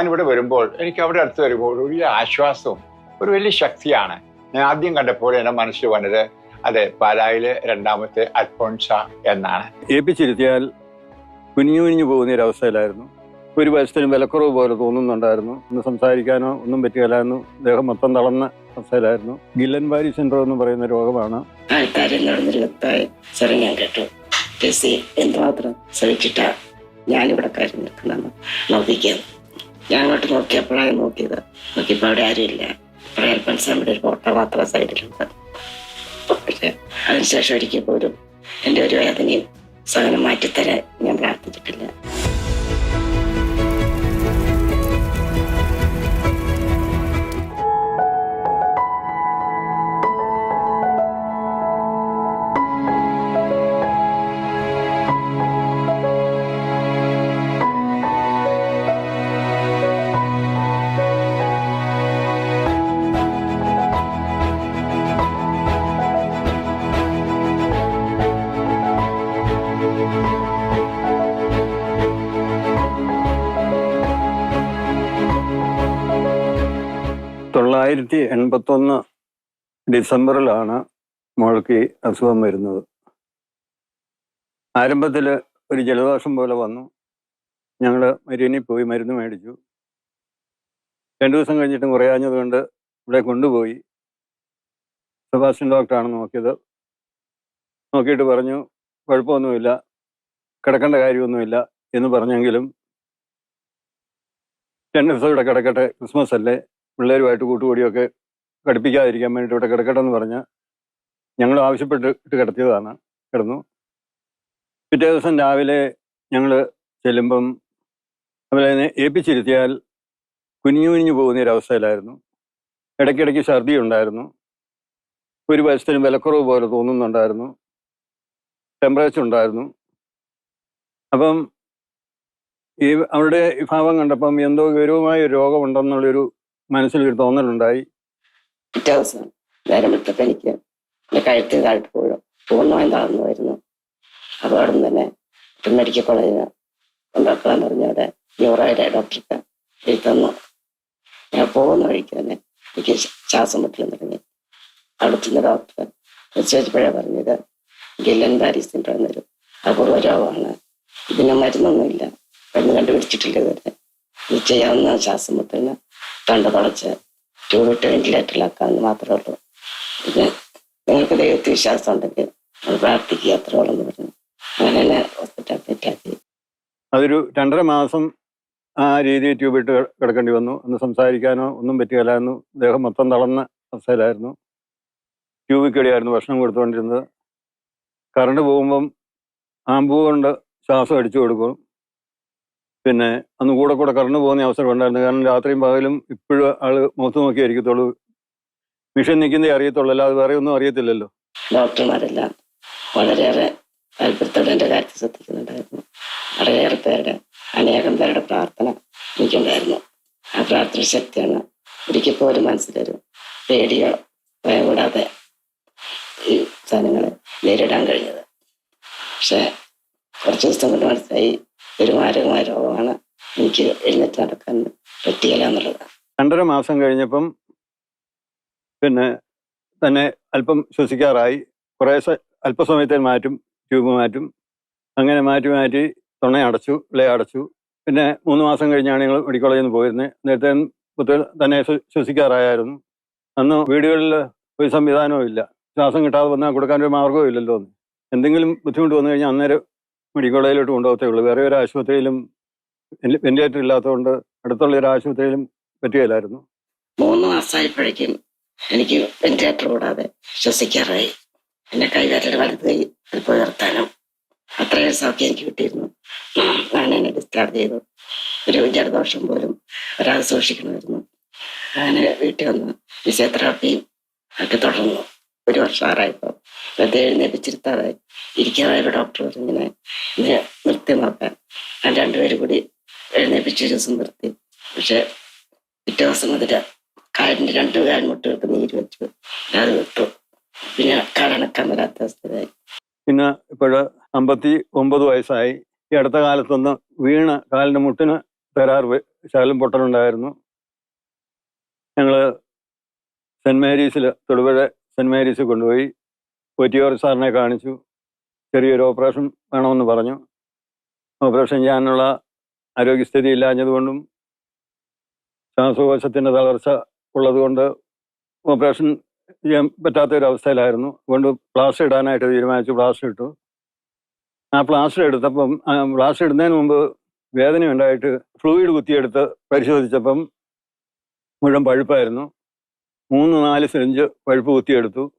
ഞാനിവിടെ വരുമ്പോൾ എനിക്ക് അവിടെ അടുത്ത് വരുമ്പോൾ ഒരു വലിയ ആശ്വാസവും ഒരു വലിയ ശക്തിയാണ്. ഞാൻ ആദ്യം കണ്ടപ്പോൾ എന്റെ മനസ്സിൽ വന്നത് അതെ പാലായിലെ രണ്ടാമത്തെ അൽഫോൺസ എന്നാണ്. ഏൽപ്പിച്ചിരുത്തിയാൽ കുനിഞ്ഞു കുനിഞ്ഞു പോകുന്ന ഒരു അവസ്ഥയിലായിരുന്നു. ഒരു വയസ്സിന് വിലക്കുറവ് പോലെ തോന്നുന്നുണ്ടായിരുന്നു. ഒന്ന് സംസാരിക്കാനോ ഒന്നും പറ്റുകയില്ലായിരുന്നു ദേഹം മൊത്തം തളർന്ന അവസ്ഥയിലായിരുന്നു. ഗില്ലൻ ബാരി സിൻഡ്രോം എന്ന് പറയുന്ന രോഗമാണ്. ഞാൻ കേട്ടു. എന്തുമാത്രം ശ്രമിച്ചിട്ടാ ഞാനിവിടെ കാര്യം നിൽക്കുന്ന നോക്കിക്കുന്നത് ഞാൻ അങ്ങോട്ട് നോക്കിയപ്പോഴാണ് നോക്കിയത്. നോക്കിയപ്പോൾ അവിടെ ആരുമില്ല. പറയാൻ പൻസാമിയുടെ ഒരു ഫോട്ടോ മാത്രം സൈഡിലുണ്ട്. അതിനുശേഷം ഒരിക്കൽ പോലും എന്റെ ഒരു വേദനയും സഹനം മാറ്റിത്തരാൻ ഞാൻ പ്രാർത്ഥിച്ചിട്ടില്ല. തൊള്ളായിരത്തി എൺപത്തൊന്ന് ഡിസംബറിലാണ് മോൾക്ക് അസുഖം വരുന്നത്. ആരംഭത്തിൽ ഒരു ജലദോഷം പോലെ വന്നു. ഞങ്ങൾ മരുവിനിൽ പോയി മരുന്ന് മേടിച്ചു. രണ്ടു ദിവസം കഴിഞ്ഞിട്ടും കുറയാഞ്ഞതുകൊണ്ട് ഇവിടെ കൊണ്ടുപോയി. സെബാസ്റ്റ്യൻ ഡോക്ടറാണ് നോക്കിയത്. നോക്കിയിട്ട് പറഞ്ഞു കുഴപ്പമൊന്നുമില്ല കിടക്കേണ്ട കാര്യമൊന്നുമില്ല എന്ന് പറഞ്ഞെങ്കിലും രണ്ട് ദിവസം ഇവിടെ കിടക്കട്ടെ ക്രിസ്മസ് അല്ലേ? പിള്ളേരുമായിട്ട് കൂട്ടുകൂടിയൊക്കെ കടുപ്പിക്കാതിരിക്കാൻ വേണ്ടിയിട്ട് ഇവിടെ കിടക്കട്ടെ എന്ന് പറഞ്ഞ് ഞങ്ങൾ ആവശ്യപ്പെട്ടിട്ട് കിടത്തിയതാണ്. കിടന്നു. പിറ്റേ ദിവസം രാവിലെ ഞങ്ങൾ ചെല്ലുമ്പം അവരെ ഏൽപ്പിച്ചിരുത്തിയാൽ കുനിഞ്ഞു കുനിഞ്ഞു പോകുന്ന ഒരു അവസ്ഥയിലായിരുന്നു ഇടയ്ക്കിടയ്ക്ക് ഛർദി ഉണ്ടായിരുന്നു. ഒരു വയസ്സിനും വിലക്കുറവ് പോലെ തോന്നുന്നുണ്ടായിരുന്നു. ടെമ്പറേച്ചർ ഉണ്ടായിരുന്നു. അപ്പം ഈ അവരുടെ വിഭാവം ഭാവം കണ്ടപ്പം എന്തോ ഗൗരവമായ രോഗമുണ്ടെന്നുള്ളൊരു മനസ്സിലൊരു തോന്നലുണ്ടായി. പിറ്റേ ദിവസം നേരം വിട്ടപ്പോൾ എനിക്ക് എന്റെ കഴുത്തിൽ താഴ്ത്ത് പോഴും പൂർണമായും തളർന്നു വരുന്നു അപ്പോൾ തന്നെ മെഡിക്കൽ കോളേജിന് കൊണ്ടാക്കാൻ പറഞ്ഞ അവിടെ ഡോക്ടർക്ക് എഴുതന്നു ഞാൻ പോകുന്ന വഴിക്ക് തന്നെ എനിക്ക് ശ്വാ- ശ്വാസം മുട്ടലും തുടങ്ങി. അവിടെ ചെന്ന ഡോക്ടർ ചോദിച്ചപ്പോഴാണ് പറഞ്ഞത് ഗില്ലൻ സിൻഡ്രോം എന്നൊരു അപൂർവ രോഗമാണ്. ഇതിന് മരുന്നൊന്നുമില്ല. മരുന്ന് കണ്ടുപിടിച്ചിട്ടില്ല ഇതുവരെ. ഇത് ചെയ്യാവുന്ന ശ്വാസം തൊണ്ട തുളച്ച് ട്യൂബിട്ട് വെന്റിലേറ്ററിലാക്കാമെന്ന് മാത്രമേ ഉള്ളൂ. പിന്നെ നിങ്ങൾക്ക് ദൈവത്തിൽ വിശ്വാസം ഉണ്ടെങ്കിൽ പ്രാർത്ഥിക്കുക അത്രേ ഉള്ളൂ എന്ന് പറഞ്ഞു. അങ്ങനെ തന്നെ ഹോസ്പിറ്റൽ അഡ്മിറ്റ് ആക്കി. അതൊരു രണ്ടര മാസം ആ രീതിയിൽ ട്യൂബിട്ട് കിടക്കേണ്ടി വന്നു. ഒന്ന് സംസാരിക്കാനോ ഒന്നും പറ്റുകയില്ലായിരുന്നു ദേഹം മൊത്തം തളർന്ന അവസ്ഥയിലായിരുന്നു. ട്യൂബിൽ കൂടിയായിരുന്നു ഭക്ഷണം കൊടുത്തുകൊണ്ടിരുന്നത്. കറണ്ട് പോകുമ്പം ആമ്പൂ കൊണ്ട് ശ്വാസം അടിച്ചു കൊടുക്കും. പിന്നെ അന്ന് കൂടെ കൂടെ കറണ്ട് പോകുന്ന അവസരം ഉണ്ടായിരുന്നു. കാരണം രാത്രിയും പകലും ഇപ്പോഴും ആൾ മുഖത്ത് നോക്കി ആയിരിക്കത്തുള്ളൂ മിഷൻ നിൽക്കുന്നേ അറിയത്തുള്ളൂ. അല്ലാതെ വേറെ ഒന്നും അറിയത്തില്ലല്ലോ. ഡോക്ടർമാരെല്ലാം വളരെയേറെ താല്പര്യത്തോടെ എന്റെ കാര്യത്തിൽ ശ്രദ്ധിക്കുന്നുണ്ടായിരുന്നു. വളരെയേറെ പേരുടെ അനേകം പേരുടെ പ്രാർത്ഥന എനിക്കുണ്ടായിരുന്നു. ആ പ്രാർത്ഥന ശക്തിയാണ് ഒരിക്കൽ പോലും മനസ്സിലൊരു പേടിയോ ഭയം ഈ സാധനങ്ങളെ നേരിടാൻ കഴിഞ്ഞത്. പക്ഷെ കുറച്ച് ദിവസം കൊണ്ട് മനസ്സിലായി ഒരു മാരകമായ രോഗമാണ് എനിക്ക് എഴുന്നേറ്റ് നടക്കാൻ പറ്റിയില്ല എന്നുള്ളതാണ്. രണ്ടര മാസം കഴിഞ്ഞപ്പം പിന്നെ തന്നെ അല്പം ശ്വസിക്കാറായി. കുറേ അല്പസമയത്തേക്ക് മാറ്റും ട്യൂബ് മാറ്റും. അങ്ങനെ മാറ്റി മാറ്റി തൊണ്ണ അടച്ചു ഇളയ അടച്ചു. പിന്നെ മൂന്ന് മാസം കഴിഞ്ഞാണ് ഞങ്ങൾ മെഡിക്കൽ കോളേജിൽ നിന്ന് പോയിരുന്നത് നേരത്തെ കുട്ടികൾ തന്നെ ശ്വസിക്കാറായിരുന്നു അന്ന് വീടുകളിൽ ഒരു സംവിധാനവും ഇല്ല. ശ്വാസം കിട്ടാതെ വന്നാൽ കൊടുക്കാൻ ഒരു മാർഗവും ഇല്ലല്ലോ. എന്തെങ്കിലും ബുദ്ധിമുട്ട് വന്നു കഴിഞ്ഞാൽ അന്നേരം മെഡിക്കൽ കോളേജിലോട്ട് കൊണ്ടുപോകത്തേ ഉള്ളൂ. വേറെ ഒരു ആശുപത്രിയിലും വെന്റിലേറ്റർ ഇല്ലാത്തതുകൊണ്ട് അടുത്തുള്ള ഒരു ആശുപത്രിയിലും പറ്റുകയില്ലായിരുന്നു. മൂന്ന് മാസമായപ്പോഴേക്കും എനിക്ക് വെന്റിലേറ്റർ കൂടാതെ ശ്വസിക്കാറായി. എന്റെ കൈകാറ്റൽ വലത് കൈ അല്പം അത്രയും സൗഖ്യം എനിക്ക് കിട്ടിയിരുന്നു. ഞാൻ എന്നെ ഡിസ്ചാർജ് ചെയ്തു. ഒരു ജലദോഷം പോലും ഒരാൾ സൂക്ഷിക്കണമായിരുന്നു. അങ്ങനെ വീട്ടിൽ വന്ന് ഫിസിയോതെറാപ്പിയും ഒക്കെ തുടർന്നു. ഒരു വർഷം ആറായപ്പോൾ വെറുതെ എഴുന്നേപ്പിച്ചിരുത്താതായി ഇരിക്കാതായപ്പോൾ ഡോക്ടർ ഇങ്ങനെ നിർത്തി നോക്കാൻ ഞാൻ രണ്ടുപേരും കൂടി എഴുന്നേപ്പിച്ച് ഒരു ദിവസം നിർത്തി. പക്ഷെ പിറ്റേ ദിവസം മുതൽ കാലിന്റെ രണ്ട് കാൽമുട്ടുകൾക്ക് നീര് വെച്ചു. അത് വിട്ടു. പിന്നെ കാലണക്കാൻ വരാത്ത അവസ്ഥയായി പിന്നെ ഇപ്പോഴ് അമ്പത്തി ഒമ്പത് വയസ്സായി. ഈ അടുത്ത കാലത്തൊന്ന് വീണ് കാലിന്റെ മുട്ടിന് തരാറ് ശകലം പൊട്ടലുണ്ടായിരുന്നു. ഞങ്ങൾ സെന്റ് മേരീസിൽ തൊടുപുഴ സെന്റ് മേരീസ് കൊണ്ടുപോയി. ഒറ്റിയോർ സാറിനെ കാണിച്ചു. ചെറിയൊരു ഓപ്പറേഷൻ വേണമെന്ന് പറഞ്ഞു. ഓപ്പറേഷൻ ചെയ്യാനുള്ള ആരോഗ്യസ്ഥിതി ഇല്ലാഞ്ഞതുകൊണ്ടും ശ്വാസകോശത്തിന്റെ തളർച്ച ഉള്ളതുകൊണ്ട് ഓപ്പറേഷൻ ചെയ്യാൻ പറ്റാത്ത ഒരു അതുകൊണ്ട് പ്ലാസ്റ്റർ ഇടാനായിട്ട് തീരുമാനിച്ചു. പ്ലാസ്റ്റർ ഇട്ടു. ആ പ്ലാസ്റ്റർ എടുത്തപ്പം പ്ലാസ്റ്റർ ഇടുന്നതിന് മുമ്പ് വേദന ഉണ്ടായിട്ട് ഫ്ലൂയിഡ് കുത്തിയെടുത്ത് പരിശോധിച്ചപ്പം മുഴുവൻ പഴുപ്പായിരുന്നു. മൂന്ന് നാല് സിറിഞ്ച് പഴുപ്പ് കുത്തിയെടുത്തു.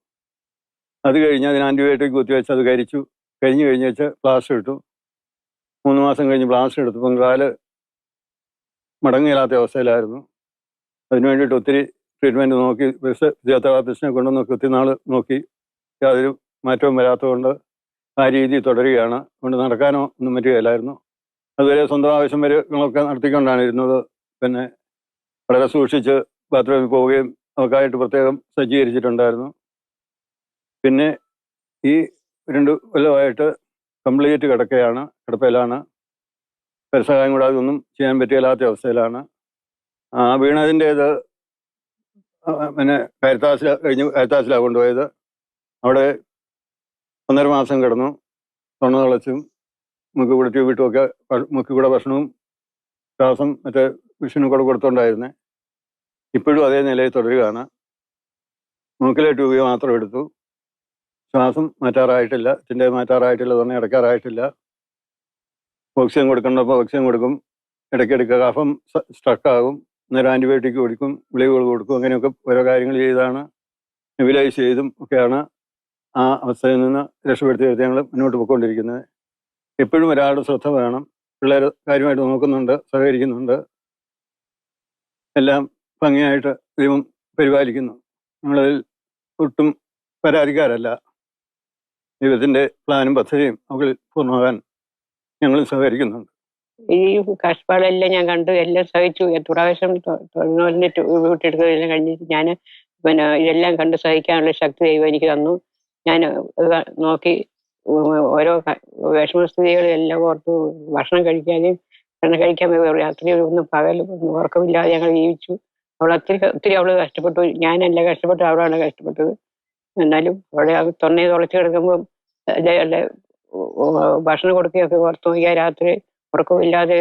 അത് കഴിഞ്ഞ് അതിന് ആന്റിബയോട്ടിക് കുത്തിവെച്ച് അത് കരിച്ചു. കഴിഞ്ഞ് കഴിഞ്ഞ് വെച്ച് പ്ലാസ്റ്റർ ഇട്ടു. മൂന്ന് മാസം കഴിഞ്ഞ് പ്ലാസ്റ്റർ എടുത്തു. കാൽ മടങ്ങില്ലാത്ത അവസ്ഥയിലായിരുന്നു. അതിനു വേണ്ടിയിട്ട് ഒത്തിരി ട്രീറ്റ്മെന്റ് നോക്കി. ഫിസിയോതെറാപ്പിസ്റ്റിനെ നോക്കി ഒത്തിരി നാൾ നോക്കി. യാതൊരു മാറ്റവും വരാത്തതുകൊണ്ട് ആ രീതി തുടരുകയാണ്. അതുകൊണ്ട് നടക്കാനോ ഒന്നും പറ്റുകയില്ലായിരുന്നു. അതുവരെ സ്വന്തം ആവശ്യം വരെകളൊക്കെ നടത്തിക്കൊണ്ടാണ് ഇരുന്നത്. പിന്നെ വളരെ സൂക്ഷിച്ച് ബാത്റൂമിൽ പോവുകയും അവക്കായിട്ട് പ്രത്യേകം സജ്ജീകരിച്ചിട്ടുണ്ടായിരുന്നു. പിന്നെ ഈ രണ്ട് കൊല്ലമായിട്ട് കംപ്ലീറ്റ് കിടക്കയാണ് കിടപ്പയിലാണ്. പരിസഹായം കൂടാതെ ഒന്നും ചെയ്യാൻ പറ്റിയില്ലാത്ത അവസ്ഥയിലാണ്. ആ വീണതിന്റേത് പിന്നെ കരുത്താസില കഴിഞ്ഞ് കരുത്താസിലാണ് കൊണ്ടുപോയത്. അവിടെ ഒന്നര മാസം കിടന്നു. തൊണ്ണ തിളച്ചും മുക്കുകൂടെ കൂടെ ട്യൂബ് ഇട്ടുമൊക്കെ മുക്ക് കൂടെ ഭക്ഷണവും ശ്വാസം മറ്റേ വിഷനും കൂടെ കൊടുത്തോണ്ടായിരുന്നേ ഇപ്പോഴും അതേ നിലയിൽ തുടരുകയാണ്. മൂക്കിലെ ട്യൂബ് മാത്രം എടുത്തു. ശ്വാസം മാറ്റാറായിട്ടില്ല. ചിന്ത മാറ്റാറായിട്ടില്ല. തന്നെ ഇടയ്ക്കാറായിട്ടില്ല ഓക്സിജൻ കൊടുക്കേണ്ടപ്പോൾ ഓക്സിജൻ കൊടുക്കും. ഇടയ്ക്കിടയ്ക്ക് കഫം സ്ട്രക്കാകും. അന്നേരം ആന്റിബയോട്ടിക് കൊടുക്കും. ഗുളികകൾ കൊടുക്കും. അങ്ങനെയൊക്കെ ഓരോ കാര്യങ്ങൾ ചെയ്താണ്. നെബിലൈസ് ചെയ്തും ഒക്കെയാണ് ആ അവസ്ഥയിൽ നിന്ന് രക്ഷപ്പെടുത്തി എടുത്ത് ഞങ്ങൾ മുന്നോട്ട് പോയിക്കൊണ്ടിരിക്കുന്നത്. എപ്പോഴും ഒരാളുടെ ശ്രദ്ധ വേണം. പിള്ളേർ കാര്യമായിട്ട് നോക്കുന്നുണ്ട് സഹകരിക്കുന്നുണ്ട്. എല്ലാം ഭംഗിയായിട്ട് ദൈവം പരിപാലിക്കുന്നു. നമ്മളതിൽ ഒട്ടും പരാതിക്കാരല്ല. ദൈവത്തിന്റെ പ്ലാനും പദ്ധതിയും അവളിൽ പൂർണമാകാൻ ഞങ്ങൾ സഹകരിക്കുന്നുണ്ട്. ഈ കഷ്ടപ്പാടെല്ലാം ഞാൻ കണ്ടു എല്ലാം സഹിച്ചു. പ്രാവശ്യം തൊഴിലിനെ വീട്ടെടുക്കുന്നതെല്ലാം കഴിഞ്ഞിട്ട് ഞാൻ പിന്നെ ഇതെല്ലാം കണ്ട് സഹിക്കാനുള്ള ശക്തി ദൈവം എനിക്ക് തന്നു. ഞാൻ നോക്കി ഓരോ വിഷമസ്ഥിതികളെല്ലാം ഓർത്ത് ഭക്ഷണം കഴിക്കാതെയും ഭക്ഷണം കഴിക്കാൻ രാത്രി ഒന്നും പകൽ ഒന്നും ഉറക്കമില്ലാതെ ഞങ്ങൾ ജീവിച്ചു. അവൾ ഒത്തിരി ഒത്തിരി അവൾ കഷ്ടപ്പെട്ടു. ഞാനല്ല കഷ്ടപ്പെട്ടു. അവളാണ് കഷ്ടപ്പെട്ടത്. എന്നാലും അവിടെ തൊണ്ണയെ തുളച്ച് കിടക്കുമ്പോൾ ഭക്ഷണം കൊടുക്കുകയൊക്കെ ഓർത്ത് നോക്കിയാൽ രാത്രി ഉറക്കമില്ലാതെ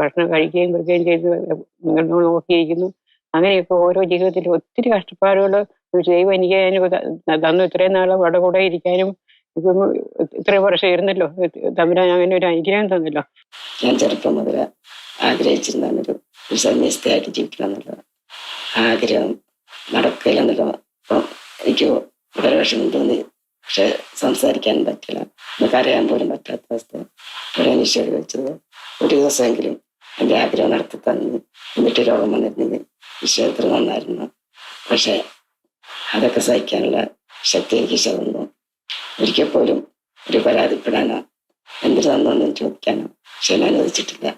ഭക്ഷണം കഴിക്കുകയും കൊടുക്കുകയും ചെയ്ത് നിങ്ങൾ നോക്കിയിരിക്കുന്നു. അങ്ങനെയൊക്കെ ഓരോ ജീവിതത്തിലും ഒത്തിരി കഷ്ടപ്പാടുകൾ ദൈവം എനിക്ക് തന്നു. ഇത്രയും നാളെ അവിടെ കൂടെ ഇരിക്കാനും ഇപ്പം ഇത്രയും വർഷം ഇരുന്നല്ലോ. തമ്മിൽ അങ്ങനെ ഒരു അനുഗ്രഹം തന്നല്ലോ. ഞാൻ ചെറുപ്പം മുതൽ ആഗ്രഹിച്ചിരുന്ന ഒരു സന്യസ്തയായിട്ട് ജീവിക്കണം എന്നുള്ളത് ആഗ്രഹം നടക്കില്ല എന്നുള്ള എനിക്ക് വളരെ വിഷമം തോന്നി. പക്ഷെ സംസാരിക്കാൻ പറ്റില്ല. നമുക്ക് അറിയാൻ പോലും പറ്റാത്ത അവസ്ഥ. ഒരു ഈശ്വരി വെച്ചത്. ഒരു ദിവസമെങ്കിലും എന്റെ ആഗ്രഹം നടത്തി തന്നു എന്നിട്ട് രോഗം വന്നിരുന്നെങ്കിൽ വിശ്വത്തിൽ നന്നായിരുന്നു. പക്ഷെ അതൊക്കെ സഹിക്കാനുള്ള ശക്തി എനിക്ക് തന്നു. ഒരിക്കൽ പോലും ഒരു പരാതിപ്പെടാനോ എന്ത് തന്നോന്നും ചോദിക്കാനോ പക്ഷെ ഞാൻ അനുവദിച്ചിട്ടില്ല.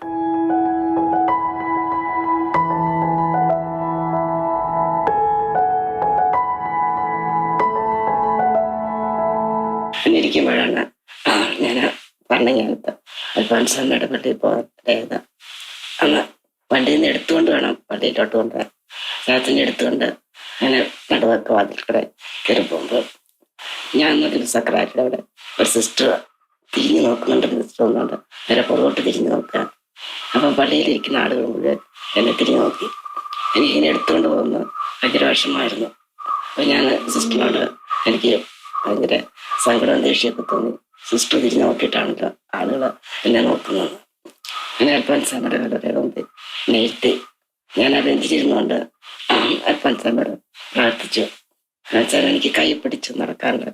ഞാൻ പറഞ്ഞ ഞാനിപ്പോ അൽഫോൻസ് അമ്മയുടെ പള്ളിയിൽ പോയത് അന്ന് വണ്ടിയിൽ നിന്ന് എടുത്തുകൊണ്ട് വേണം പള്ളിയിലോട്ട് കൊണ്ടുപോകാൻ രാത്രി എടുത്തുകൊണ്ട് അങ്ങനെ നടുവൊക്കെ വാതിൽക്കടെ കയറി പോകുമ്പോൾ ഞാൻ ഒരു സക്രാറ്റിയുടെ അവിടെ ഒരു സിസ്റ്റർ തിരിഞ്ഞു നോക്കുന്നുണ്ട് സിസ്റ്റർ ഒന്നുണ്ട് നേരെ പുറകോട്ട് തിരിഞ്ഞു നോക്കുക. അപ്പം പള്ളിയിലിരിക്കുന്ന ആളുകൾ മുഴുവൻ എന്നെ തിരിഞ്ഞു നോക്കി. എനിക്കിങ്ങനെ എടുത്തുകൊണ്ട് പോകുന്നത് ഭയങ്കര വിഷമമായിരുന്നു. അപ്പം ഞാൻ സിസ്റ്ററിനോട് എനിക്ക് ഭയങ്കര സങ്കടവും ദേഷ്യമൊക്കെ തോന്നി. സിസ്റ്റർ തിരിഞ്ഞു നോക്കിയിട്ടാണ് ആളുകൾ എന്നെ നോക്കുന്നത്. അങ്ങനെ അൽഫോൻസാമ്മയുടെ വളരെ നീട്ടി ഞാൻ ആ ബെഞ്ചിലിരുന്നുകൊണ്ട് അൽഫോൻസാമ്മയോട് പ്രാർത്ഥിച്ചു. എന്നുവെച്ചാൽ എനിക്ക് കൈ പിടിച്ച് നടക്കാറുണ്ട്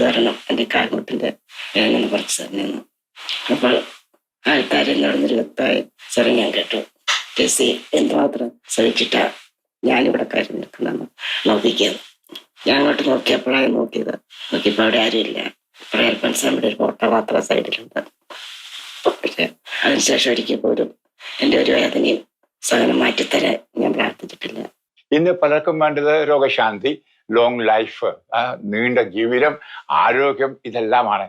തരണം എന്റെ കാൽമുട്ടിന്റെ വേദന കുറച്ച് തന്നെയെന്ന് അപ്പോൾ ആൾക്കാരെ നടന്നൊരു വ്യക്തമായി സാറെ ഞാൻ കേട്ടു. ടെസ്സി എന്തുമാത്രം ശ്രമിച്ചിട്ടാ ഞാനിവിടെ കാര്യം നിൽക്കുന്നതെന്ന് നോക്കിക്കുന്നത് ഞാൻ അങ്ങോട്ട് നോക്കിയപ്പോഴാണ് നോക്കിയത്. നോക്കിയപ്പോൾ അവിടെ ആരുമില്ല. ഇപ്പോഴേ അൽഫൻസാമിയുടെ ഒരു ഫോട്ടോ മാത്രം സൈഡിലുണ്ട് പക്ഷെ അതിനുശേഷം ഒരിക്കൽ പോലും എന്റെ ഒരു വേദനയും സഹനം മാറ്റിത്തരാൻ ഞാൻ പ്രാർത്ഥിച്ചിട്ടില്ല. ഇന്ന് പലർക്കും വേണ്ടത് രോഗശാന്തി ലോങ് ലൈഫ് നീണ്ട ജീവിതം ആരോഗ്യം ഇതെല്ലാമാണ്.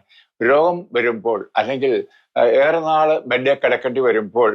രോഗം വരുമ്പോൾ അല്ലെങ്കിൽ ഏറെ നാൾ ബെഡിൽ കിടക്കേണ്ടി വരുമ്പോൾ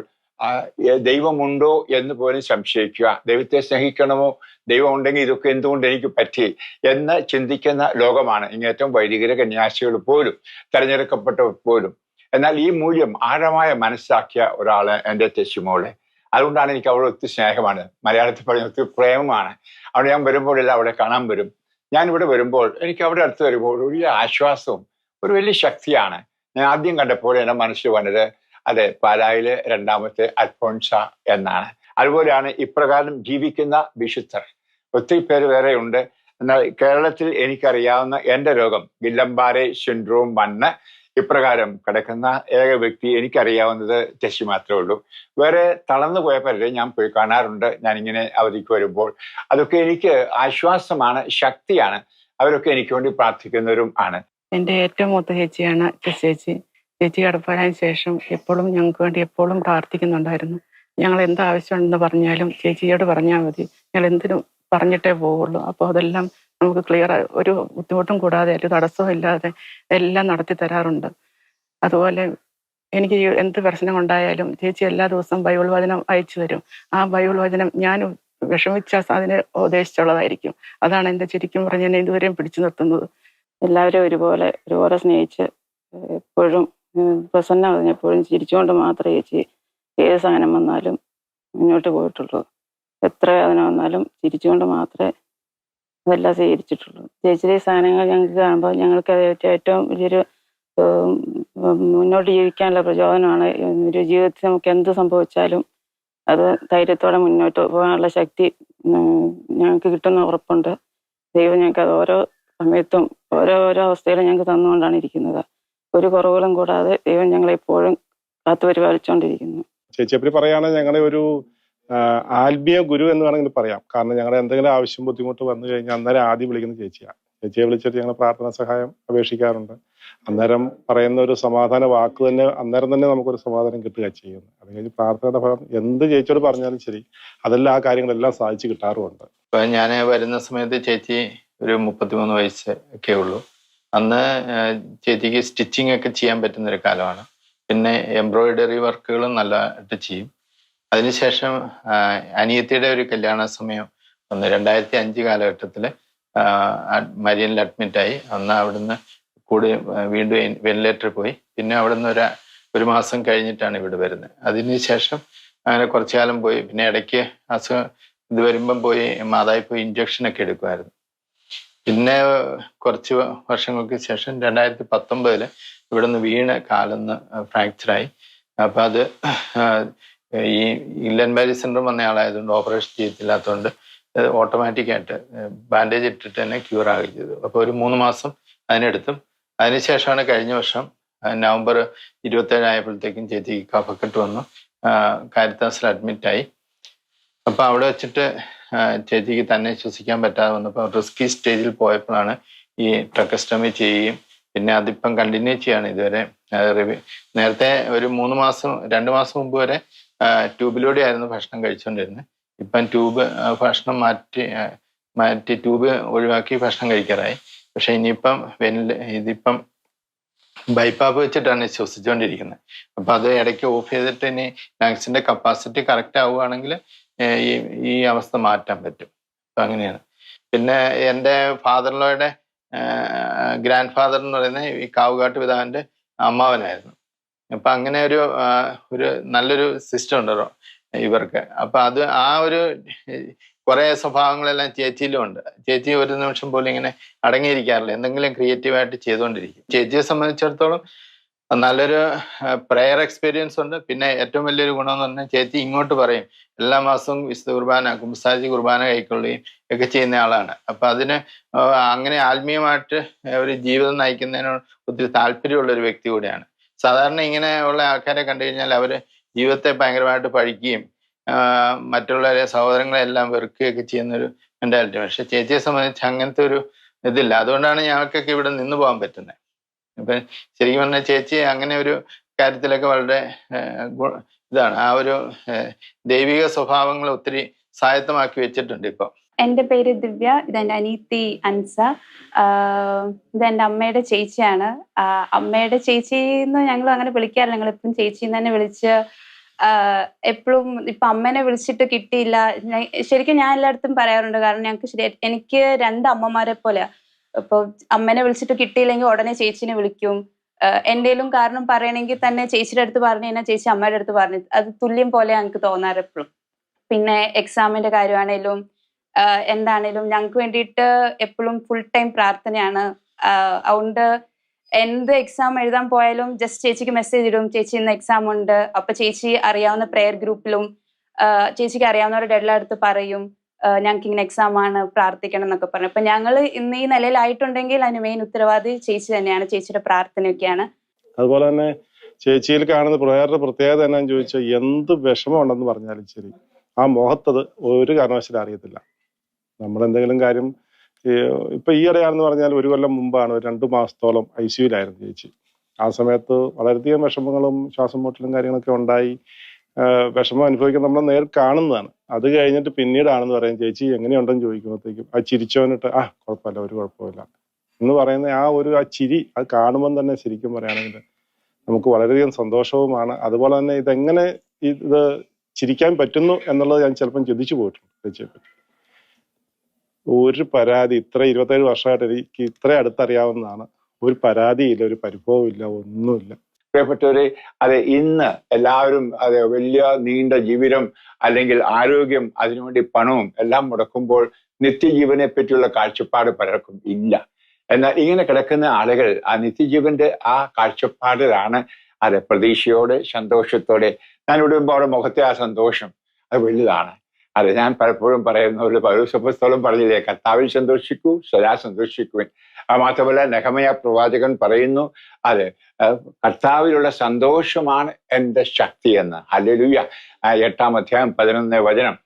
ദൈവമുണ്ടോ എന്ന് പോലും സംശയിക്കുക. ദൈവത്തെ സ്നേഹിക്കണമോ? ദൈവം ഉണ്ടെങ്കിൽ ഇതൊക്കെ എന്തുകൊണ്ട് എനിക്ക് പറ്റി? എന്ന് ചിന്തിക്കുന്ന ലോകമാണ്. ഇങ്ങേറ്റവും വൈദികര കന്യാസികൾ പോലും തെരഞ്ഞെടുക്കപ്പെട്ടവർ പോലും. എന്നാൽ ഈ മൂല്യം ആഴമായ മനസ്സാക്കിയ ഒരാൾ എന്റെ തെച്ചുമോളെ അതുകൊണ്ടാണ് എനിക്ക് അവളെ ഒത്തിരി സ്നേഹമാണ്. മലയാളത്തിൽ പറഞ്ഞ ഒത്തിരി പ്രേമമാണ്. അവിടെ ഞാൻ വരുമ്പോഴെല്ലാം അവിടെ കാണാൻ വരും. ഞാൻ ഇവിടെ വരുമ്പോൾ എനിക്ക് അവിടെ അടുത്ത് വരുമ്പോൾ ഒരു ആശ്വാസവും ഒരു വലിയ ശക്തിയാണ്. ഞാൻ ആദ്യം കണ്ടപ്പോൾ എന്റെ മനസ്സിൽ വന്നത് അതെ പാലായിലെ രണ്ടാമത്തെ അൽഫോൺസ എന്നാണ്. അതുപോലെയാണ് ഇപ്രകാരം ജീവിക്കുന്ന വിശുദ്ധർ. ഒത്തിരി പേര് വേറെ ഉണ്ട്. എന്നാൽ കേരളത്തിൽ എനിക്കറിയാവുന്ന എന്റെ രോഗം ഗില്ലംബാരെ സിൻഡ്രോം വന്ന് ഇപ്രകാരം കിടക്കുന്ന ഏക വ്യക്തി എനിക്കറിയാവുന്നത് ശശി മാത്രമേ ഉള്ളൂ. വേറെ തളർന്നു പോയ പലരെ ഞാൻ പോയി കാണാറുണ്ട്. ഞാനിങ്ങനെ അവധിക്ക് വരുമ്പോൾ അതൊക്കെ എനിക്ക് ആശ്വാസമാണ് ശക്തിയാണ്. അവരൊക്കെ എനിക്ക് വേണ്ടി പ്രാർത്ഥിക്കുന്നവരും ആണ്. എന്റെ ഏറ്റവും മൂത്ത ചേച്ചിയാണ് ചേച്ചി. ചേച്ചി കടപ്പാലായതിനു ശേഷം എപ്പോഴും ഞങ്ങൾക്ക് വേണ്ടി എപ്പോഴും പ്രാർത്ഥിക്കുന്നുണ്ടായിരുന്നു. ഞങ്ങൾ എന്ത് ആവശ്യമുണ്ടെന്ന് പറഞ്ഞാലും ചേച്ചിയോട് പറഞ്ഞാൽ മതി. ഞങ്ങൾ എന്തിനും പറഞ്ഞിട്ടേ പോവുള്ളൂ. അപ്പോൾ അതെല്ലാം നമുക്ക് ക്ലിയർ ഒരു ബുദ്ധിമുട്ടും കൂടാതെ ഒരു തടസ്സവും ഇല്ലാതെ എല്ലാം നടത്തി തരാറുണ്ട്. അതുപോലെ എനിക്ക് എന്ത് പ്രശ്നം ഉണ്ടായാലും ചേച്ചി എല്ലാ ദിവസവും ബൈബിൾ വചനം അയച്ചു തരും. ആ ബൈബിൾ വചനം ഞാൻ വിഷമിച്ച അതിനെ ഉദ്ദേശിച്ചുള്ളതായിരിക്കും അതാണ് എന്റെ ശരിക്കും പറഞ്ഞ് എന്നെ ഇതുവരെയും പിടിച്ചു നിർത്തുന്നത്. എല്ലാവരും ഒരുപോലെ ഒരുപോലെ സ്നേഹിച്ച് എപ്പോഴും പ്രസന്ന പറഞ്ഞപ്പോഴും ചിരിച്ചുകൊണ്ട് മാത്രമേ ചേച്ചി ഏത് സാധനം വന്നാലും മുന്നോട്ട് പോയിട്ടുള്ളൂ. എത്ര വേദന വന്നാലും ചിരിച്ചുകൊണ്ട് മാത്രമേ അതെല്ലാം സ്വീകരിച്ചിട്ടുള്ളൂ. ചേച്ചിയുടെ സാധനങ്ങൾ ഞങ്ങൾക്ക് കാണുമ്പോൾ ഞങ്ങൾക്ക് ഏറ്റവും- വലിയൊരു മുന്നോട്ട് ജീവിക്കാനുള്ള പ്രചോദനമാണ്. ഒരു ജീവിതത്തിൽ നമുക്ക് എന്ത് സംഭവിച്ചാലും അത് ധൈര്യത്തോടെ മുന്നോട്ട് പോകാനുള്ള ശക്തി ഞങ്ങൾക്ക് കിട്ടുന്ന ഉറപ്പുണ്ട്. ദൈവം ഞങ്ങൾക്ക് അത് ഓരോ സമയത്തും ഓരോ ഓരോ അവസ്ഥയിലും ഞങ്ങൾക്ക് തന്നുകൊണ്ടാണ് ഇരിക്കുന്നത്. ഒരു കുറവുകളും കൂടാതെ ദൈവം ഞങ്ങളെ എപ്പോഴും കാത്തു പരിപാലിച്ചുകൊണ്ടിരിക്കുന്നു ചേച്ചിയപ്പി പറയുകയാണെങ്കിൽ ഞങ്ങളെ ഒരു ആത്മീയ ഗുരു എന്ന് വേണമെങ്കിൽ പറയാം. കാരണം ഞങ്ങളുടെ എന്തെങ്കിലും ആവശ്യം ബുദ്ധിമുട്ട് വന്നു കഴിഞ്ഞാൽ അന്നേരം ആദ്യം വിളിക്കുന്ന ചേച്ചിയാണ്. ചേച്ചിയെ വിളിച്ചിട്ട് ഞങ്ങൾ പ്രാർത്ഥനാ സഹായം അപേക്ഷിക്കാറുണ്ട്. അന്നേരം പറയുന്ന ഒരു സമാധാന വാക്ക് തന്നെ അന്നേരം തന്നെ നമുക്കൊരു സമാധാനം കിട്ടുക ചെയ്യുന്നു. അത് കഴിഞ്ഞ് പ്രാർത്ഥനയുടെ ഭാഗം എന്ത് ചേച്ചിയോട് പറഞ്ഞാലും ശരി അതെല്ലാം ആ കാര്യങ്ങളെല്ലാം സാധിച്ചു കിട്ടാറുമുണ്ട്. ഇപ്പൊ ഞാൻ വരുന്ന സമയത്ത് ചേച്ചി ഒരു മുപ്പത്തിമൂന്ന് വയസ്സ് ഒക്കെ ഉള്ളൂ അന്ന് ചേച്ചിക്ക് സ്റ്റിച്ചിങ് ഒക്കെ ചെയ്യാൻ പറ്റുന്ന ഒരു കാലമാണ്. പിന്നെ എംബ്രോയിഡറി വർക്കുകളും നല്ലതായിട്ട് ചെയ്യും. അതിനുശേഷം അനിയത്തിയുടെ ഒരു കല്യാണ സമയം ഒന്ന് രണ്ടായിരത്തി അഞ്ച് കാലഘട്ടത്തിൽ മരിയനിൽ അഡ്മിറ്റായി അന്ന് അവിടുന്ന് കൂടി വീണ്ടും വെന്റിലേറ്ററിൽ പോയി. പിന്നെ അവിടുന്ന് ഒരു ഒരു മാസം കഴിഞ്ഞിട്ടാണ് ഇവിടെ വരുന്നത്. അതിനുശേഷം അങ്ങനെ കുറച്ചു കാലം പോയി. പിന്നെ ഇടയ്ക്ക് അസുഖം ഇത് വരുമ്പം പോയി മാതായി പോയി ഇഞ്ചക്ഷൻ ഒക്കെ എടുക്കുമായിരുന്നു. പിന്നെ കുറച്ച് വർഷങ്ങൾക്ക് ശേഷം രണ്ടായിരത്തി പത്തൊമ്പതിൽ ഇവിടെ നിന്ന് വീണ് കാലെന്ന് ഫ്രാക്ചറായി. അപ്പൊ അത് ഈ ഇല്ലൻ ബാരി സിൻഡ്രോം വന്ന ആളായതുകൊണ്ട് ഓപ്പറേഷൻ ചെയ്യത്തില്ലാത്തതുകൊണ്ട് ഓട്ടോമാറ്റിക് ആയിട്ട് ബാൻഡേജ് ഇട്ടിട്ട് തന്നെ ക്യൂർ ആകുകയും ചെയ്തു. അപ്പോൾ ഒരു മൂന്ന് മാസം അതിനെടുത്തും. അതിനുശേഷമാണ് കഴിഞ്ഞ വർഷം നവംബർ ഇരുപത്തേഴ് ആയപ്പോഴത്തേക്കും ചേച്ചി കഫക്കെട്ട് വന്നു. കാരിത്താസിൽ അഡ്മിറ്റായി. അപ്പൊ അവിടെ വെച്ചിട്ട് ചേച്ചിക്ക് തന്നെ ശ്വസിക്കാൻ പറ്റാതെ വന്നപ്പോൾ റിസ്കി സ്റ്റേജിൽ പോയപ്പോഴാണ് ഈ ട്രക്കസ്റ്റമി ചെയ്യുകയും പിന്നെ അതിപ്പം കണ്ടിന്യൂ ചെയ്യാണ് ഇതുവരെ. നേരത്തെ ഒരു മൂന്ന് മാസം രണ്ട് മാസം മുമ്പ് വരെ ട്യൂബിലൂടെ ആയിരുന്നു ഭക്ഷണം കഴിച്ചുകൊണ്ടിരുന്നത് ഇപ്പം ട്യൂബ് ഭക്ഷണം മാറ്റി മാറ്റി ട്യൂബ് ഒഴിവാക്കി ഭക്ഷണം കഴിക്കാറായി. പക്ഷെ ഇനിയിപ്പം വെനിൽ ഇതിപ്പം ബൈപ്പാപ്പ് വെച്ചിട്ടാണ് ശ്വസിച്ചുകൊണ്ടിരിക്കുന്നത് അപ്പം അത് ഇടയ്ക്ക് ഓഫ് ചെയ്തിട്ട് ഇനി ലങ്സിന്റെ കപ്പാസിറ്റി കറക്റ്റ് ആവുകയാണെങ്കിൽ ഈ ഈ അവസ്ഥ മാറ്റാൻ പറ്റും. അപ്പൊ അങ്ങനെയാണ്. പിന്നെ എന്റെ ഫാദറിലോയുടെ ഗ്രാൻഡ് ഫാദർ എന്ന് പറയുന്ന ഈ കാവുകാട്ട് പിതാവിന്റെ അമ്മാവനായിരുന്നു. അപ്പൊ അങ്ങനെ ഒരു ഒരു നല്ലൊരു സിസ്റ്റം ഉണ്ടല്ലോ ഇവർക്ക്. അപ്പൊ അത് ആ ഒരു കുറെ സ്വഭാവങ്ങളെല്ലാം ചേച്ചിയിലും ഉണ്ട്. ചേച്ചി ഒരു നിമിഷം പോലും ഇങ്ങനെ അടങ്ങിയിരിക്കാറില്ല. എന്തെങ്കിലും ക്രിയേറ്റീവായിട്ട് ചെയ്തുകൊണ്ടിരിക്കും. ചേച്ചിയെ സംബന്ധിച്ചിടത്തോളം നല്ലൊരു പ്രെയർ എക്സ്പീരിയൻസ് ഉണ്ട്. പിന്നെ ഏറ്റവും വലിയൊരു എന്ന് പറഞ്ഞാൽ ചേച്ചി ഇങ്ങോട്ട് പറയും എല്ലാ മാസവും വിശുദ്ധ കുർബാന കുമ്പസാജി കുർബാന കൈക്കൊള്ളുകയും ഒക്കെ ചെയ്യുന്ന ആളാണ്. അപ്പൊ അതിന് അങ്ങനെ ആത്മീയമായിട്ട് ഒരു ജീവിതം നയിക്കുന്നതിനോട് ഒത്തിരി താല്പര്യമുള്ള ഒരു വ്യക്തി കൂടിയാണ്. സാധാരണ ഇങ്ങനെ ഉള്ള ആൾക്കാരെ കണ്ടു കഴിഞ്ഞാൽ അവർ ജീവിതത്തെ ഭയങ്കരമായിട്ട് പഴിക്കുകയും മറ്റുള്ളവരെ സഹോദരങ്ങളെ എല്ലാം വെറുക്കുകയൊക്കെ ചെയ്യുന്ന ഒരു മെന്റാലിറ്റി പക്ഷെ ചേച്ചിയെ സംബന്ധിച്ച് അങ്ങനത്തെ ഒരു ഇതില്ല. അതുകൊണ്ടാണ് ഞങ്ങൾക്കൊക്കെ ഇവിടെ നിന്ന് പോകാൻ പറ്റുന്നത്. അപ്പൊ ശരിക്കും പറഞ്ഞ ചേച്ചി അങ്ങനെ ഒരു കാര്യത്തിലൊക്കെ വളരെ ഇതാണ്. ആ ഒരു ദൈവിക സ്വഭാവങ്ങൾ ഒത്തിരി സായത്തമാക്കി വെച്ചിട്ടുണ്ട് ഇപ്പൊ. എന്റെ പേര് ദിവ്യ ഇതെന്റെ അനീത്തി അൻസ. ഇത് ഇതെന്റെ അമ്മയുടെ ചേച്ചിയാണ്. അമ്മയുടെ ചേച്ചി എന്ന് ഞങ്ങൾ അങ്ങനെ വിളിക്കാറില്ല. ഞങ്ങൾ ഇപ്പം ചേച്ചി എന്ന് തന്നെ വിളിച്ച് എപ്പോഴും ഇപ്പൊ അമ്മേനെ വിളിച്ചിട്ട് കിട്ടിയില്ല. ശരിക്കും ഞാൻ എല്ലായിടത്തും പറയാറുണ്ട്. കാരണം ഞങ്ങൾക്ക് ശരി എനിക്ക് രണ്ട് അമ്മമാരെ പോലെയാ. ഇപ്പൊ അമ്മനെ വിളിച്ചിട്ട് കിട്ടിയില്ലെങ്കിൽ ഉടനെ ചേച്ചിനെ വിളിക്കും. എന്തേലും കാരണം പറയണമെങ്കിൽ തന്നെ ചേച്ചിയുടെ അടുത്ത് പറഞ്ഞു കഴിഞ്ഞാൽ ചേച്ചി അമ്മയുടെ അടുത്ത് പറഞ്ഞു അത് തുല്യം പോലെ ഞങ്ങൾക്ക് തോന്നാറ് എപ്പോഴും പിന്നെ എക്സാമിന്റെ കാര്യമാണേലും എന്താണേലും ഞങ്ങൾക്ക് വേണ്ടിയിട്ട് എപ്പോഴും ഫുൾ ടൈം പ്രാർത്ഥനയാണ്. അതുകൊണ്ട് എന്ത് എക്സാം എഴുതാൻ പോയാലും ജസ്റ്റ് ചേച്ചിക്ക് മെസ്സേജ് ഇടും ചേച്ചി ഇന്ന് എക്സാം ഉണ്ട്. അപ്പൊ ചേച്ചി അറിയാവുന്ന പ്രെയർ ഗ്രൂപ്പിലും ചേച്ചിക്ക് അറിയാവുന്നവരുടെ എല്ലാ അടുത്ത് പറയും. ഞങ്ങൾക്ക് ഇങ്ങനെ എക്സാം ആണ് പ്രാർത്ഥിക്കണം എന്നൊക്കെ പറഞ്ഞു. അപ്പൊ ഞങ്ങൾ ഇന്ന് ഈ നിലയിലായിട്ടുണ്ടെങ്കിൽ അതിന് മെയിൻ ഉത്തരവാദി ചേച്ചി തന്നെയാണ് ചേച്ചിയുടെ പ്രാർത്ഥനയൊക്കെയാണ്. അതുപോലെ തന്നെ ചേച്ചിയിൽ കാണുന്ന പ്രേയറുടെ പ്രത്യേകത എന്നാന്ന് ചോദിച്ചാൽ എന്ത് വിഷമമുണ്ടെന്ന് പറഞ്ഞാലും ശരി ആ മുഖത്തത് ഒരു കാരണവശാലും അറിയത്തില്ല. നമ്മൾ എന്തെങ്കിലും കാര്യം ഈ ഇടയാണെന്ന് പറഞ്ഞാൽ ഒരു കൊല്ലം മുമ്പാണ് രണ്ടു മാസത്തോളം ഐ സിയുലായിരുന്നു ചേച്ചി. ആ സമയത്ത് വളരെയധികം വിഷമങ്ങളും ശ്വാസം മുട്ടലും കാര്യങ്ങളൊക്കെ ഉണ്ടായി. വിഷമം അനുഭവിക്കാൻ നമ്മൾ നേർ കാണുന്നതാണ്. അത് കഴിഞ്ഞിട്ട് പിന്നീടാണെന്ന് പറയും ചേച്ചി എങ്ങനെയുണ്ടെന്ന് ചോദിക്കുമ്പോഴത്തേക്കും ആ ചിരിച്ചോനിട്ട് ആ കുഴപ്പമില്ല ഒരു കുഴപ്പമില്ല എന്ന് പറയുന്ന ആ ഒരു ആ ചിരി അത് കാണുമ്പം തന്നെ ശരിക്കും പറയുകയാണെങ്കിൽ നമുക്ക് വളരെയധികം സന്തോഷവുമാണ്. അതുപോലെ തന്നെ ഇതെങ്ങനെ ഇത് ചിരിക്കാൻ പറ്റുന്നു എന്നുള്ളത് ഞാൻ ചിലപ്പം ചിന്തിച്ചു പോയിട്ടുണ്ട് ചേച്ചിയെ പറ്റി. ഒരു പരാതി ഇത്ര ഇരുപത്തേഴ് വർഷമായിട്ട് എനിക്ക് ഇത്ര അടുത്തറിയാവുന്നതാണ്. ഒരു പരാതിയില്ല ഒരു പരിഭവമില്ല ഒന്നുമില്ല. പ്രിയപ്പെട്ടവരെ അത് ഇന്ന് എല്ലാവരും അത് വലിയ നീണ്ട ജീവിതം അല്ലെങ്കിൽ ആരോഗ്യം അതിനുവേണ്ടി പണവും എല്ലാം മുടക്കുമ്പോൾ നിത്യജീവനെ പറ്റിയുള്ള കാഴ്ചപ്പാട് പലർക്കും ഇല്ല. എന്നാൽ ഇങ്ങനെ കിടക്കുന്ന ആളുകൾ ആ നിത്യജീവന്റെ ആ കാഴ്ചപ്പാടിലാണ് അത് പ്രതീക്ഷയോടെ സന്തോഷത്തോടെ ഞാൻ ഇവിടെ വരുമ്പോൾ അവരുടെ മുഖത്തെ ആ സന്തോഷം അത് വലുതാണ്. അത് ഞാൻ പലപ്പോഴും പറയുന്ന ഒരു പൗരസഭസ്ഥലം പറഞ്ഞില്ലേ കർത്താവിൽ സന്തോഷിക്കൂ സദാ സന്തോഷിക്കുവിൻ. മാത്രമല്ല നെഹമയ പ്രവാചകൻ പറയുന്നു അതെ കർത്താവിലുള്ള സന്തോഷമാണ് എന്റെ ശക്തി എന്ന്. ഹല്ലേലൂയ. ആ എട്ടാം അധ്യായം പതിനൊന്ന് വചനം.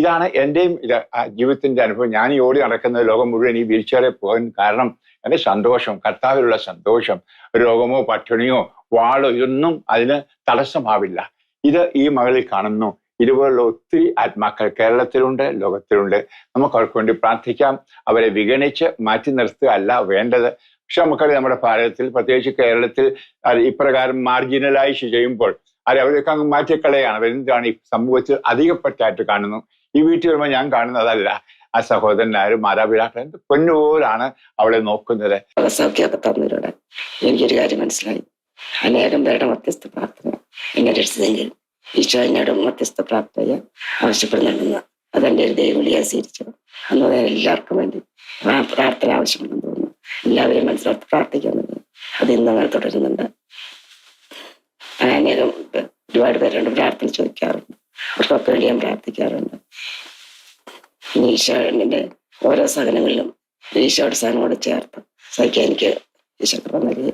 ഇതാണ് എന്റെയും ഇത് ജീവിതത്തിന്റെ അനുഭവം. ഞാൻ ഈ ഓടി നടക്കുന്ന ലോകം മുഴുവൻ ഈ വീൽചെയറിൽ പോകാൻ കാരണം എന്റെ സന്തോഷം കർത്താവിലുള്ള സന്തോഷം. രോഗമോ പട്ടിണിയോ വാളോ ഇതൊന്നും അതിന് തടസ്സമാവില്ല. ഇത് ഈ മകളിൽ കാണുന്നു. ഇതുപോലുള്ള ഒത്തിരി ആത്മാക്കൾ കേരളത്തിലുണ്ട് ലോകത്തിലുണ്ട്. നമുക്ക് അവർക്ക് വേണ്ടി പ്രാർത്ഥിക്കാം. അവരെ വിഗണിച്ച് മാറ്റി നിർത്തുക അല്ല വേണ്ടത്. പക്ഷെ നമുക്കറിയാം നമ്മുടെ ഭാരതത്തിൽ പ്രത്യേകിച്ച് കേരളത്തിൽ ഇപ്രകാരം മാർജിനലൈസ് ചെയ്യുമ്പോൾ അത് അവരൊക്കെ അങ്ങ് മാറ്റിക്കളയാണ്. അവരെന്താണ് ഈ സമൂഹത്തിൽ അധികപ്പെട്ടായിട്ട് കാണുന്നു? ഈ വീട്ടിൽ വരുമ്പോൾ ഞാൻ കാണുന്നതല്ല ആ സഹോദരനാരും മാതാപിതാക്കൾ പൊന്നുപോലാണ് അവളെ നോക്കുന്നത്. എനിക്കൊരു കാര്യം മനസ്സിലായി. അനേകം പേരുടെ മധ്യസ്ഥ പ്രാർത്ഥന. എന്നെ ഈശോ മധ്യസ്ഥ പ്രാർത്ഥന ആവശ്യപ്പെടുന്നുണ്ടെന്ന് അതെന്റെ ഒരു ദൈവവിളിയെ സ്വീകരിച്ചു അന്ന് മുതൽ എല്ലാവർക്കും വേണ്ടി പ്രാർത്ഥന ആവശ്യമുണ്ടെന്ന് തോന്നുന്നു. എല്ലാവരെയും മനസ്സിലാക്കി പ്രാർത്ഥിക്കാൻ തുടങ്ങി. അത് ഇന്ന് അങ്ങനെ തുടരുന്നുണ്ട്. അനേകം ഒരുപാട് പേരുണ്ട് പ്രാർത്ഥന ചോദിക്കാറുണ്ട്. അവർക്കൊക്കെ വേണ്ടി ഞാൻ പ്രാർത്ഥിക്കാറുണ്ട്. ഇനി ഈശോന്റെ ഓരോ സഹനങ്ങളിലും ഈശോയുടെ സഹനോട് ചേർത്ത് സഹിക്കാൻ എനിക്ക് ഈശോ നൽകി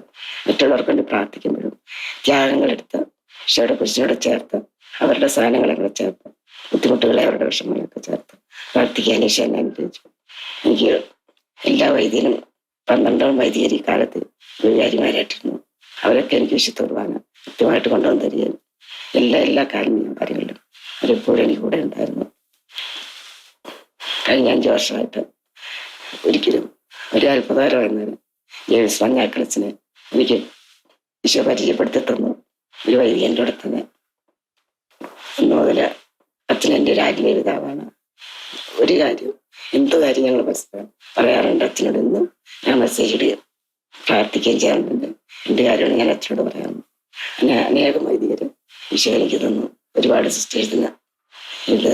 മറ്റുള്ളവർക്ക് വേണ്ടി പ്രാർത്ഥിക്കുമ്പോഴും ത്യാഗങ്ങളെടുത്ത് ഈശോയുടെ കുരിശിനോട് ചേർത്ത് അവരുടെ സാധനങ്ങളൊക്കെ ചേർത്ത് ബുദ്ധിമുട്ടുകളെ അവരുടെ വിഷമങ്ങളൊക്കെ ചേർത്ത് പ്രാർത്ഥിക്കാൻ ഈശോ എന്നെ അനുഗ്രഹിച്ചു. എനിക്ക് എല്ലാ വൈദ്യനും പന്ത്രണ്ടോളം വൈദികർ ഈ കാലത്ത് വികാരിമാരായിട്ടിരുന്നു അവരൊക്കെ എനിക്ക് വിശുദ്ധ കുർബാന കൃത്യമായിട്ട് കൊണ്ടുവന്ന് തരികയും എല്ലാ എല്ലാ കാര്യങ്ങളും കാര്യങ്ങളിലും അവരെപ്പോഴും എനിക്ക് കൂടെ ഉണ്ടായിരുന്നു. കഴിഞ്ഞ അഞ്ചു വർഷമായിട്ട് ഒരിക്കലും ഒരു അത്ഭുതകരമായിരുന്നു ജെയിംസ് മഞ്ഞാക്കളസിനെ എനിക്ക് ഈശോ പരിചയപ്പെടുത്തി തന്നു ഒരു വഴി എന്റെ അടുത്ത് അന്ന് മുതൽ അച്ഛൻ എന്റെ ഒരു ആത്മീയ പിതാവാണ് ഒരു കാര്യം എന്ത് കാര്യം ഞങ്ങൾ പറയാറുണ്ട്. അച്ഛനോട് ഇന്നും ഞാൻ മെസ്സേജ് ഇടുകയും പ്രാർത്ഥിക്കുകയും ചെയ്യാറുണ്ട്. എന്റെ കാര്യമാണ് ഞാൻ അച്ഛനോട് പറയാറുണ്ട്. അങ്ങനെ അനേകം വൈദികര് വിശകലിക്ക് തന്നു. ഒരുപാട് സിസ്റ്റേഴ്സിന് ഇത്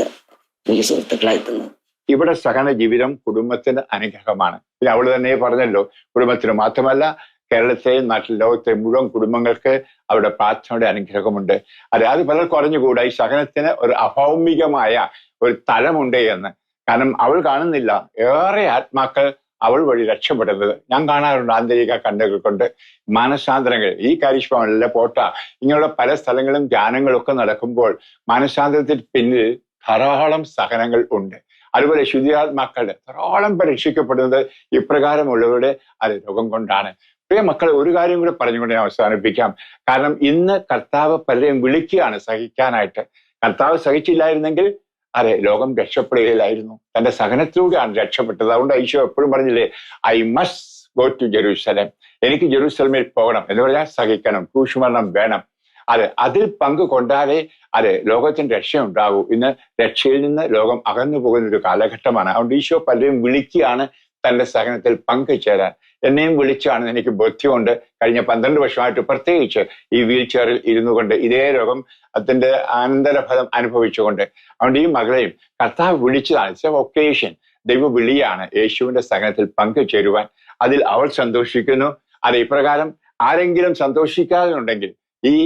എനിക്ക് സുഹൃത്തുക്കളായി തന്നു. ഇവിടെ സഹന ജീവിതം കുടുംബത്തിന് അനുഗ്രഹമാണ്. പിന്നെ അവൾ തന്നെ പറഞ്ഞല്ലോ കുടുംബത്തിന് മാത്രമല്ല കേരളത്തെയും നാട്ടിൽ ലോകത്തെ മുഴുവൻ കുടുംബങ്ങൾക്ക് അവരുടെ പ്രാർത്ഥനയുടെ അനുഗ്രഹമുണ്ട്. അത് പലർക്കും അറിഞ്ഞുകൂടാ ഈ സഹനത്തിന് ഒരു അഭൗമികമായ ഒരു തലമുണ്ട് എന്ന്. കാരണം അവൾ കാണുന്നില്ല. ഏറെ ആത്മാക്കൾ അവൾ വഴി രക്ഷപ്പെടുന്നത്. ഞാൻ കാണാറുണ്ട് ആന്തരിക കണ്ണുകൾ കൊണ്ട്. മാനസാന്തരങ്ങൾ. ഈ കാര്യക്ഷമല്ല പോട്ട. ഇങ്ങനെയുള്ള പല സ്ഥലങ്ങളും ധ്യാനങ്ങളും ഒക്കെ നടക്കുമ്പോൾ മാനസാന്തരത്തിന് പിന്നിൽ ധാരാളം സഹനങ്ങൾ ഉണ്ട്. അതുപോലെ ശുദ്ധിയാത്മാക്കളുടെ ധാരാളം പരീക്ഷിക്കപ്പെടുന്നത് ഇപ്രകാരമുള്ളവരുടെ അത് രോഗം കൊണ്ടാണ്. പ്രിയ മക്കളെ ഒരു കാര്യം കൂടെ പറഞ്ഞുകൊണ്ട് ഞാൻ അവസാനിപ്പിക്കാം. കാരണം ഇന്ന് കർത്താവ് പലരെയും വിളിക്കുകയാണ് സഹിക്കാനായിട്ട്. കർത്താവ് സഹിച്ചില്ലായിരുന്നെങ്കിൽ അതെ ലോകം രക്ഷപ്പെടുകയില്ലായിരുന്നു. തന്റെ സഹനത്തിലൂടെയാണ് രക്ഷപ്പെട്ടത്. അതുകൊണ്ട് ഈശോ എപ്പോഴും പറഞ്ഞില്ലേ I must go to Jerusalem എനിക്ക് ജെറൂസലമിൽ പോകണം. എന്ന് പറഞ്ഞാൽ സഹിക്കണം ക്രൂശുമരണം വേണം. അതെ അതിൽ പങ്ക് കൊണ്ടാലേ അതെ ലോകത്തിന് രക്ഷ ഉണ്ടാകൂ ഇന്ന് രക്ഷയിൽ നിന്ന് ലോകം അകന്നു പോകുന്ന ഒരു കാലഘട്ടമാണ്. അതുകൊണ്ട് ഈശോ പലരും വിളിക്കുകയാണ് തന്റെ സഹനത്തിൽ പങ്കുചേരാൻ എന്നെയും വിളിച്ചാണ് എനിക്ക് ബോധ്യമുണ്ട് കഴിഞ്ഞ പന്ത്രണ്ട് വർഷമായിട്ട് പ്രത്യേകിച്ച് ഈ വീൽ ചെയറിൽ ഇരുന്നു കൊണ്ട് ഇതേ രോഗം അതിന്റെ ആനന്ദരഫലം അനുഭവിച്ചുകൊണ്ട് അതുകൊണ്ട് ഈ മകളെയും കർത്താവ് വിളിച്ചതാണ് ഇറ്റ്സ് എ ഒക്കേഷൻ ദൈവ വിളിയാണ് യേശുവിന്റെ സഹനത്തിൽ പങ്കുചേരുവാൻ. അതിൽ അവൾ സന്തോഷിക്കുന്നു. അത് ഇപ്രകാരം ആരെങ്കിലും സന്തോഷിക്കാതെ ഉണ്ടെങ്കിൽ ഈ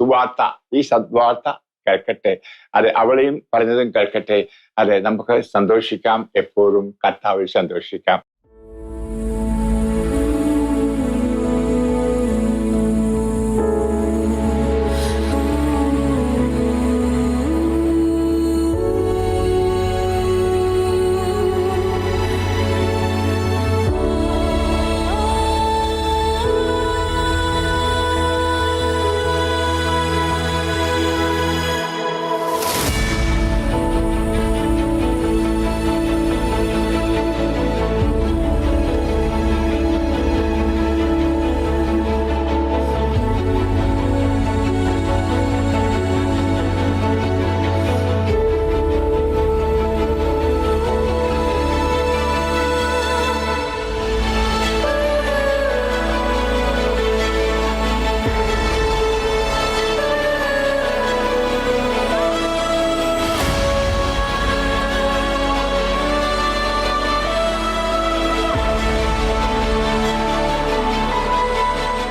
സുവാർത്ത ഈ സദ്വാർത്ത കേൾക്കട്ടെ. അതെ അവളെയും പറഞ്ഞതും കേൾക്കട്ടെ. അതെ നമുക്ക് സന്തോഷിക്കാം. എപ്പോഴും കർത്താവിൽ സന്തോഷിക്കാം.